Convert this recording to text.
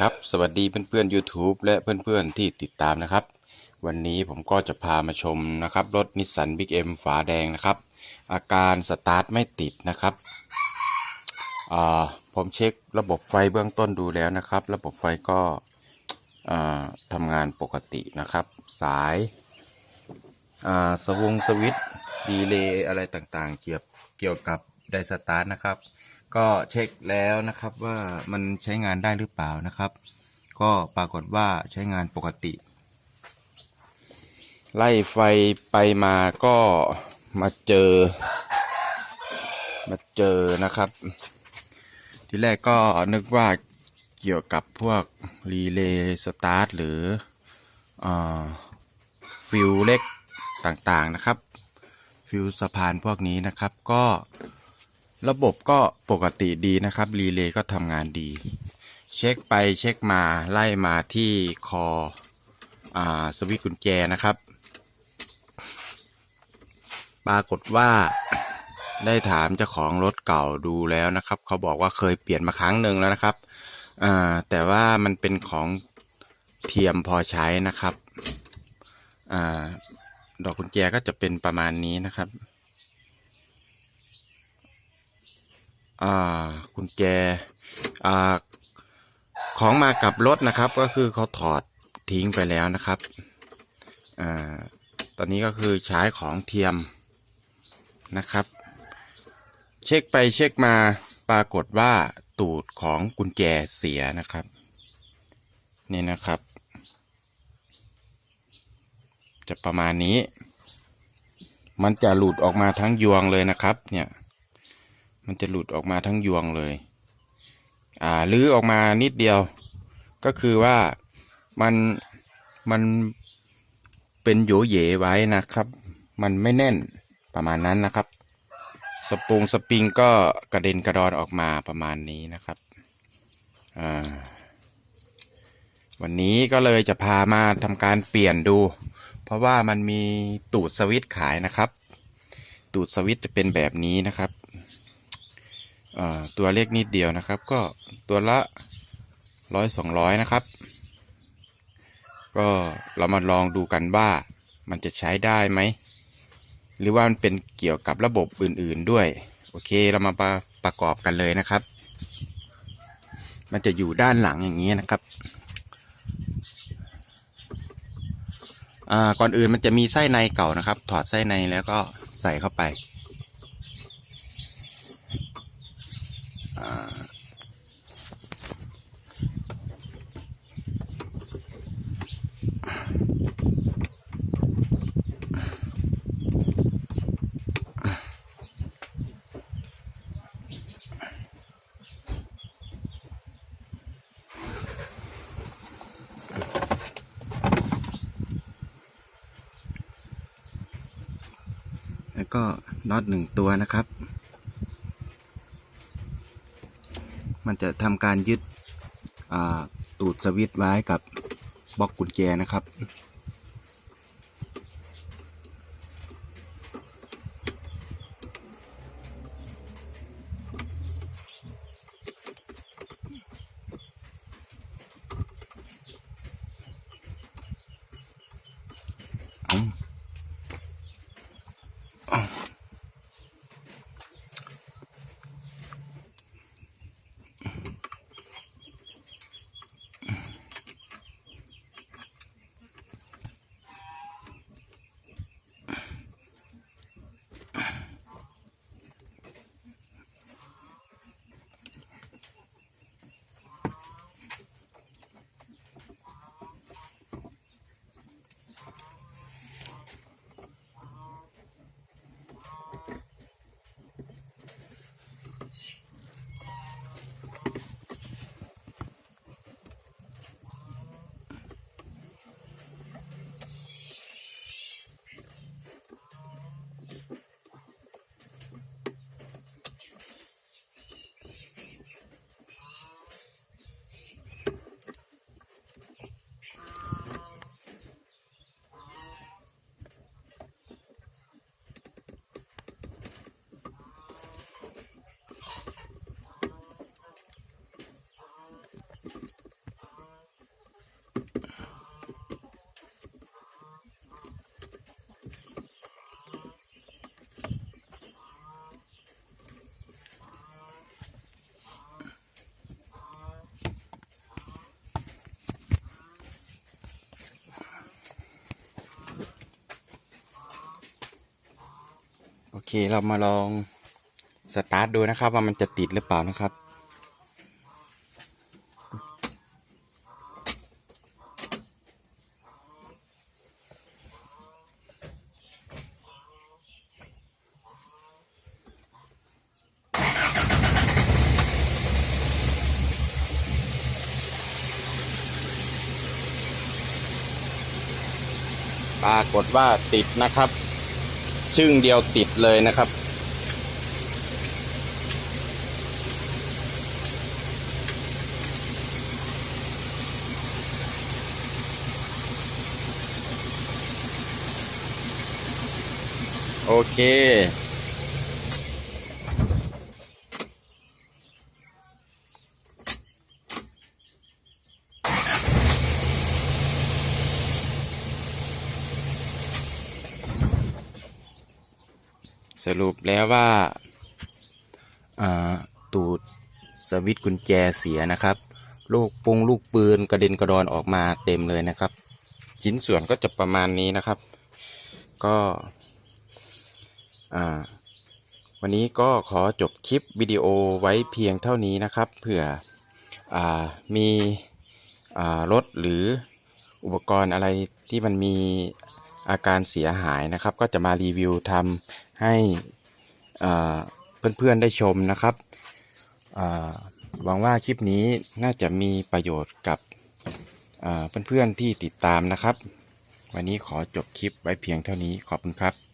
ครับสวัสดีเพื่อนๆ YouTube และเพื่อนๆที่ติดตามนะครับ วันนี้ผมก็จะพามาชมนะครับรถนิสสันบิ๊กเอ็มฝาแดงนะครับ อาการสตาร์ทไม่ติดนะครับผมเช็คระบบไฟเบื้องต้นดูแล้วนะครับ ระบบไฟก็ทำงานปกตินะครับ สายาสวงสวิตดีเลย์อะไรต่างๆ เกี่ยวเกี่ยวกับไดสตาร์ทนะครับ ก็เช็คแล้วนะครับว่ามันใช้งานได้หรือเปล่านะครับ ก็ปรากฏว่าใช้งานปกติ ไล่ไฟไปมาก็มาเจอ มาเจอนะครับ ทีแรกก็นึกว่าเกี่ยวกับพวกรีเลย์สตาร์ทหรืออฟิวเล็กต่างๆนะครับ ฟิวสะพานพวกนี้นะครับก็ ระบบก็ปกติดีนะครับ รีเลย์ก็ทำงานดี เช็คไปเช็คมาไล่มาที่คออสวิตช์กุญแจนะครับ ปรากฏว่าได้ถามเจ้าของรถเก่าดูแล้วนะครับ เขาบอกว่าเคยเปลี่ยนมาครั้งหนึ่งแล้วนะครับแต่ว่ามันเป็นของเทียมพอใช้นะครับอดอกกุญแจก็จะเป็นประมาณนี้นะครับ อ่ากุญแจอ่าของมากับรถนะครับ ก็คือเขาถอดทิ้งไปแล้วนะครับอ่าตอนนี้ก็คือใช้ของเทียมนะครับ เช็คไปเช็คมาปรากฏว่าตูดของกุญแจเสียนะครับ นี่นะครับ จะประมาณนี้ มันจะหลุดออกมาทั้งยวงเลยนะครับ เนี่ย มันจะหลุดออกมาทั้งยวงเลย อ่าลื้อออกมานิดเดียว ก็คือว่ามันมันเป็นโยเยไว้นะครับ มันไม่แน่นประมาณนั้นนะครับ สปรุงสปริงก็กระเด็นกระดอนออกมาประมาณนี้นะครับ อ่า วันนี้ก็เลยจะพามาทำการเปลี่ยนดู เพราะว่ามันมีตูดสวิตขายนะครับ ตูดสวิตจะเป็นแบบนี้นะครับ ตัวเล็กนิดเดียวนะครับ ก็ตัวละร้อยสองร้อยนะครับ ก็เรามาลองดูกันว่ามันจะใช้ได้ไหม หรือว่ามันเป็นเกี่ยวกับระบบอื่นๆด้วย โอเคเรามาประประกอบกันเลยนะครับ มันจะอยู่ด้านหลังอย่างนี้นะครับก่อนอื่นมันจะมีไส้ในเก่านะครับ ถอดไส้ในแล้วก็ใส่เข้าไป แล้วก็น็อตหนึ่งตัวนะครับ มันจะทำการยึดตูดสวิตช์ไว้กับบล็อกกุญแจนะครับ เคเรามาลองสตาร์ทดูนะครับ ว่ามันจะติดหรือเปล่านะครับ ปรากฏว่าติดนะครับ ชึ่งเดียวติดเลยนะครับ โอเค สรุปแล้วว่าตูดสวิตช์กุญแจเสียนะครับ ลูกปุงลูกปืนกระเด็นกระดอนออกมาเต็มเลยนะครับชิ้นส่วนก็จะประมาณนี้นะครับ ก็วันนี้ก็ขอจบคลิปวิดีโอไว้เพียงเท่านี้นะครับเผื่ออมีอ่ารถหรืออุปกรณ์อะไรที่มันมี อาการเสียหายนะครับ ก็จะมารีวิวทำให้เพื่อนๆได้ชมนะครับหวังว่าคลิปนี้น่าจะมีประโยชน์กับเพื่อนๆที่ติดตามนะครับ วันนี้ขอจบคลิปไว้เพียงเท่านี้ขอบคุณครับ